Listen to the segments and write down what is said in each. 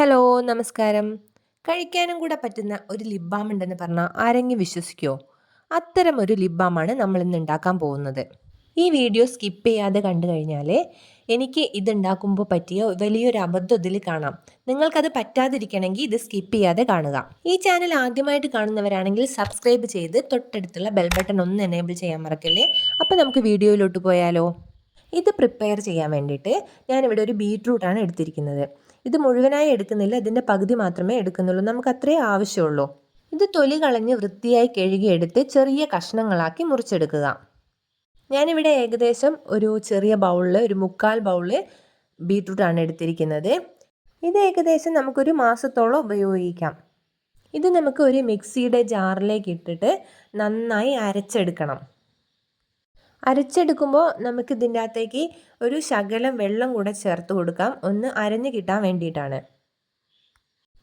Hello നമസ്കാരം. കഴിക്കാനും കൂടെ പറ്റുന്ന ഒരു ലിപ് ബാം ഉണ്ടെന്ന് പറഞ്ഞാൽ ആരെങ്കിലും വിശ്വസിക്കുമോ അത്തരം ഒരു ലിപ് ബാമാണ് നമ്മൾ ഇന്ന് ഉണ്ടാക്കാൻ പോകുന്നത്. ഈ വീഡിയോ സ്കിപ്പ് ചെയ്യാതെ കണ്ടു കഴിഞ്ഞാൽ എനിക്ക് ഇതുണ്ടാക്കുമ്പോൾ പറ്റിയ വലിയൊരു അബദ്ധം ഇതിൽ കാണാം. നിങ്ങൾക്കത് പറ്റാതിരിക്കണമെങ്കിൽ ഇത് സ്കിപ്പ് ചെയ്യാതെ കാണുക. ഈ ചാനൽ ആദ്യമായിട്ട് കാണുന്നവരാണെങ്കിൽ സബ്സ്ക്രൈബ് ചെയ്ത് തൊട്ടടുത്തുള്ള ബെൽ ബട്ടൺ ഒന്ന് എനേബിൾ ചെയ്യാൻ മറക്കല്ലേ? അപ്പോൾ നമുക്ക് വീഡിയോയിലോട്ട് പോയാലോ. ഇത് പ്രിപ്പയർ ചെയ്യാൻ വേണ്ടിയിട്ട് ഞാനിവിടെ ഒരു ബീട്രൂട്ടാണ് എടുത്തിരിക്കുന്നത്. ഇത് മുഴുവനായി എടുക്കുന്നില്ല ഇതിന്റെ പകുതി മാത്രമേ എടുക്കുന്നുള്ളൂ. നമുക്ക് അത്രേ ആവശ്യമുള്ളൂ. ഇത് തൊലി കളഞ്ഞ് വൃത്തിയായി കഴുകിയെടുത്ത് ചെറിയ കഷ്ണങ്ങളാക്കി മുറിച്ചെടുക്കുക. ഞാനിവിടെ ഏകദേശം ഒരു ചെറിയ ബൗളിൽ ഒരു മുക്കാൽ ബൗളിൽ ബീട്രൂട്ടാണ് എടുത്തിരിക്കുന്നത്. ഇത് ഏകദേശം നമുക്കൊരു മാസത്തോളം ഉപയോഗിക്കാം. ഇത് നമുക്ക് ഒരു മിക്സിയുടെ ജാറിലേക്ക് ഇട്ടിട്ട് നന്നായി അരച്ചെടുക്കണം. അരച്ചെടുക്കുമ്പോൾ നമുക്ക് ഇതിന്റെ അകത്തേക്ക് ഒരു ശകലം വെള്ളം കൂടെ ചേർത്ത് കൊടുക്കാം. ഒന്ന് അരഞ്ഞ് കിട്ടാൻ വേണ്ടിയിട്ടാണ്.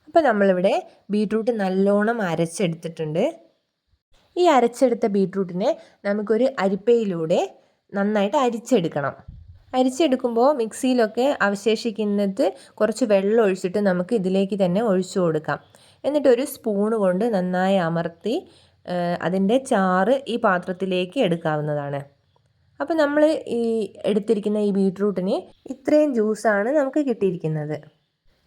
അപ്പോൾ നമ്മളിവിടെ ബീട്രൂട്ട് നല്ലോണം അരച്ചെടുത്തിട്ടുണ്ട്. ഈ അരച്ചെടുത്ത ബീട്രൂട്ടിനെ നമുക്കൊരു അരിപ്പയിലൂടെ നന്നായിട്ട് അരിച്ചെടുക്കണം. അരിച്ചെടുക്കുമ്പോൾ മിക്സിയിലൊക്കെ അവശേഷിക്കുന്നത് കുറച്ച് വെള്ളം ഒഴിച്ചിട്ട് നമുക്ക് ഇതിലേക്ക് തന്നെ ഒഴിച്ചു കൊടുക്കാം. എന്നിട്ട് ഒരു കൊണ്ട് നന്നായി അമർത്തി അതിന്റെ ചാറ് ഈ പാത്രത്തിലേക്ക് എടുക്കാവുന്നതാണ്. അപ്പോൾ നമ്മൾ ഈ എടുത്തിരിക്കുന്ന ഈ ബീട്രൂട്ടിന് ഇത്രയും ജ്യൂസാണ് നമുക്ക് കിട്ടിയിരിക്കുന്നത്.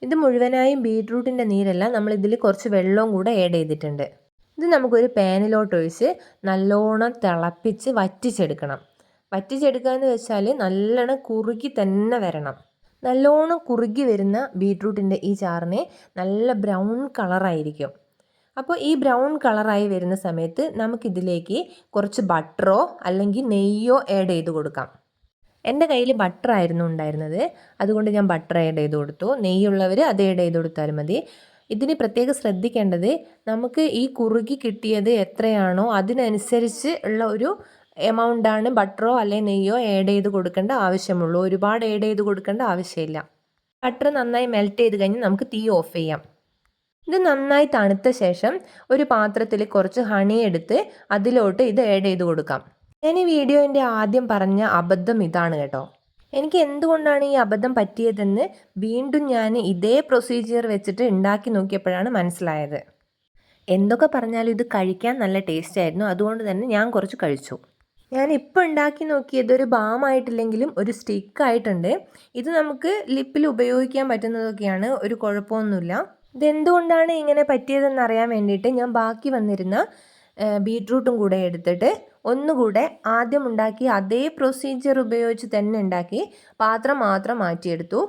ഇത് മുഴുവനായും ബീട്രൂട്ടിന്റെ നീരല്ല നമ്മൾ ഇതിൽ കുറച്ച് വെള്ളവും കൂടെ ആഡ് ചെയ്തിട്ടുണ്ട്. ഇത് നമുക്കൊരു പാനിലോട്ട് ഒഴിച്ച് നല്ലോണം തിളപ്പിച്ച് വറ്റിച്ചെടുക്കണം. വറ്റിച്ചെടുക്കുക എന്ന് വെച്ചാൽ നല്ലോണം കുറുകി തന്നെ വരണം. നല്ലോണം കുറുകി വരുന്ന ബീട്രൂട്ടിന്റെ ഈ ചാറിനെ നല്ല ബ്രൗൺ കളറായിരിക്കും. അപ്പോൾ ഈ ബ്രൗൺ കളറായി വരുന്ന സമയത്ത് നമുക്കിതിലേക്ക് കുറച്ച് ബട്ടറോ അല്ലെങ്കിൽ നെയ്യോ ആഡ് ചെയ്ത് കൊടുക്കാം. എന്റെ കയ്യിൽ ബട്ടർ ആയിരുന്നു ഉണ്ടായിരുന്നത്. അതുകൊണ്ട് ഞാൻ ബട്ടർ ആഡ് ചെയ്ത് കൊടുത്തു. നെയ്യുള്ളവർ അത് ആഡ് ചെയ്ത് കൊടുത്താലും മതി. ഇതിന് പ്രത്യേകം ശ്രദ്ധിക്കേണ്ടത് നമുക്ക് ഈ കുറുകി കിട്ടിയത് എത്രയാണോ അതിനനുസരിച്ച് ഉള്ള ഒരു എമൗണ്ടാണ് ബട്ടറോ അല്ലെങ്കിൽ നെയ്യോ ആഡ് ചെയ്ത് കൊടുക്കേണ്ട ആവശ്യമുള്ളൂ. ഒരുപാട് ആഡ് ചെയ്ത് കൊടുക്കേണ്ട ആവശ്യമില്ല. ബട്ടർ നന്നായി മെൽറ്റ് ചെയ്ത് കഴിഞ്ഞ് നമുക്ക് തീ ഓഫ് ചെയ്യാം. ഇത് നന്നായി തണുത്ത ശേഷം ഒരു പാത്രത്തിൽ കുറച്ച് ഹണി എടുത്ത് അതിലോട്ട് ഇത് ആഡ് ചെയ്ത് കൊടുക്കാം. ഞാൻ ഈ വീഡിയോന്റെ ആദ്യം പറഞ്ഞ അബദ്ധം ഇതാണ് കേട്ടോ. എനിക്ക് എന്തുകൊണ്ടാണ് ഈ അബദ്ധം പറ്റിയതെന്ന് വീണ്ടും ഞാൻ ഇതേ പ്രൊസീജിയർ വെച്ചിട്ട് ഉണ്ടാക്കി നോക്കിയപ്പോഴാണ് മനസ്സിലായത്. എന്തൊക്കെ പറഞ്ഞാലും ഇത് കഴിക്കാൻ നല്ല ടേസ്റ്റ് ആയിരുന്നു. അതുകൊണ്ട് തന്നെ ഞാൻ കുറച്ച് കഴിച്ചു. ഞാൻ ഇപ്പോൾ ഉണ്ടാക്കി നോക്കിയത് ഒരു ബാമായിട്ടില്ലെങ്കിലും ഒരു സ്റ്റിക്കായിട്ടുണ്ട് ഇത് നമുക്ക് ലിപ്പിൽ ഉപയോഗിക്കാൻ പറ്റുന്നതൊക്കെയാണ്. ഒരു കുഴപ്പമൊന്നുമില്ല. ഇതെന്തുകൊണ്ടാണ് ഇങ്ങനെ പറ്റിയതെന്ന് അറിയാൻ വേണ്ടിയിട്ട് ഞാൻ ബാക്കി വന്നിരുന്ന ബീട്രൂട്ടും കൂടെ എടുത്തിട്ട് ഒന്നുകൂടെ ആദ്യം ഉണ്ടാക്കി അതേ പ്രൊസീജിയർ ഉപയോഗിച്ച് തന്നെ ഉണ്ടാക്കി പാത്രം മാത്രം മാറ്റിയെടുത്തു.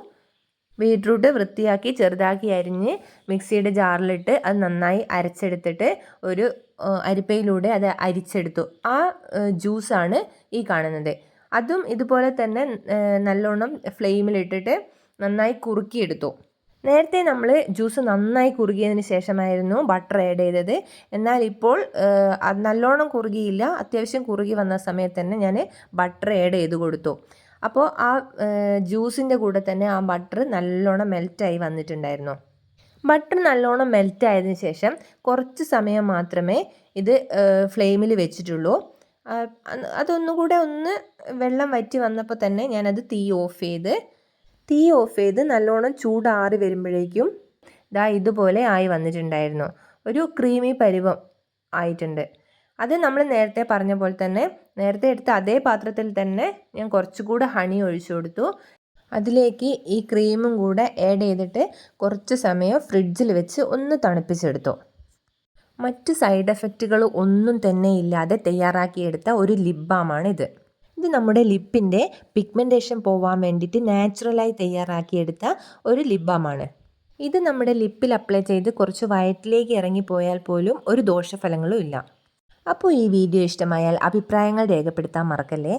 ബീട്രൂട്ട് വൃത്തിയാക്കി ചെറുതാക്കി അരിഞ്ഞ് മിക്സിയുടെ ജാറിലിട്ട് അത് നന്നായി അരച്ചെടുത്തിട്ട് ഒരു അരിപ്പയിലൂടെ അത് അരിച്ചെടുത്തു. ആ ജ്യൂസാണ് ഈ കാണുന്നത്. അതും ഇതുപോലെ തന്നെ നല്ലോണം ഫ്ലെയിമിലിട്ടിട്ട് നന്നായി കുറുക്കിയെടുത്തു. നേരത്തെ നമ്മൾ ജ്യൂസ് നന്നായി കുറുകിയതിന് ശേഷമായിരുന്നു ബട്ടർ ആഡ് ചെയ്തത്. എന്നാൽ ഇപ്പോൾ നല്ലോണം കുറുകിയില്ല. അത്യാവശ്യം കുറുകി വന്ന സമയത്ത് തന്നെ ഞാൻ ബട്ടർ ആഡ് ചെയ്ത് കൊടുത്തു. അപ്പോൾ ആ ജ്യൂസിന്റെ കൂടെ തന്നെ ആ ബട്ടർ നല്ലോണം മെൽറ്റായി വന്നിട്ടുണ്ടായിരുന്നു. ബട്ടർ നല്ലോണം മെൽറ്റ് ആയതിനു ശേഷം കുറച്ച് സമയം മാത്രമേ ഇത് ഫ്ലെയിമിൽ വെച്ചിട്ടുള്ളൂ. അതൊന്നുകൂടെ ഒന്ന് വെള്ളം വറ്റി വന്നപ്പോൾ തന്നെ ഞാനത് തീ ഓഫ് ചെയ്ത് തീ ഓഫ് ചെയ്ത് നല്ലോണം ചൂടാറി വരുമ്പോഴേക്കും ദാ ഇതുപോലെ ആയി വന്നിട്ടുണ്ടായിരുന്നു. ഒരു ക്രീമി പരുവം ആയിട്ടുണ്ട്. അത് നമ്മൾ നേരത്തെ പറഞ്ഞ പോലെ തന്നെ നേരത്തെ എടുത്ത അതേ പാത്രത്തിൽ തന്നെ ഞാൻ കുറച്ചുകൂടെ ഹണി ഒഴിച്ചു കൊടുത്തു. അതിലേക്ക് ഈ ക്രീമും കൂടെ ആഡ് ചെയ്തിട്ട് കുറച്ച് സമയം ഫ്രിഡ്ജിൽ വെച്ച് ഒന്ന് തണുപ്പിച്ചെടുത്തു. മറ്റ് സൈഡ് എഫക്റ്റുകൾ ഒന്നും തന്നെ ഇല്ലാതെ തയ്യാറാക്കിയെടുത്ത ഒരു ലിപ് ബാമാണ് ഇത് നമ്മുടെ ലിപ്പിന്റെ പിഗ്മെന്റേഷൻ പോവാൻ വേണ്ടിയിട്ട് നാച്ചുറലായി തയ്യാറാക്കിയെടുത്ത ഒരു ലിപ് ബാമാണ് ഇത് നമ്മുടെ ലിപ്പിൽ അപ്ലൈ ചെയ്ത് കുറച്ച് വയറ്റിലേക്ക് ഇറങ്ങിപ്പോയാൽ പോലും ഒരു ദോഷഫലങ്ങളും ഇല്ല. അപ്പോൾ ഈ വീഡിയോ ഇഷ്ടമായാൽ അഭിപ്രായങ്ങൾ രേഖപ്പെടുത്താൻ മറക്കല്ലേ?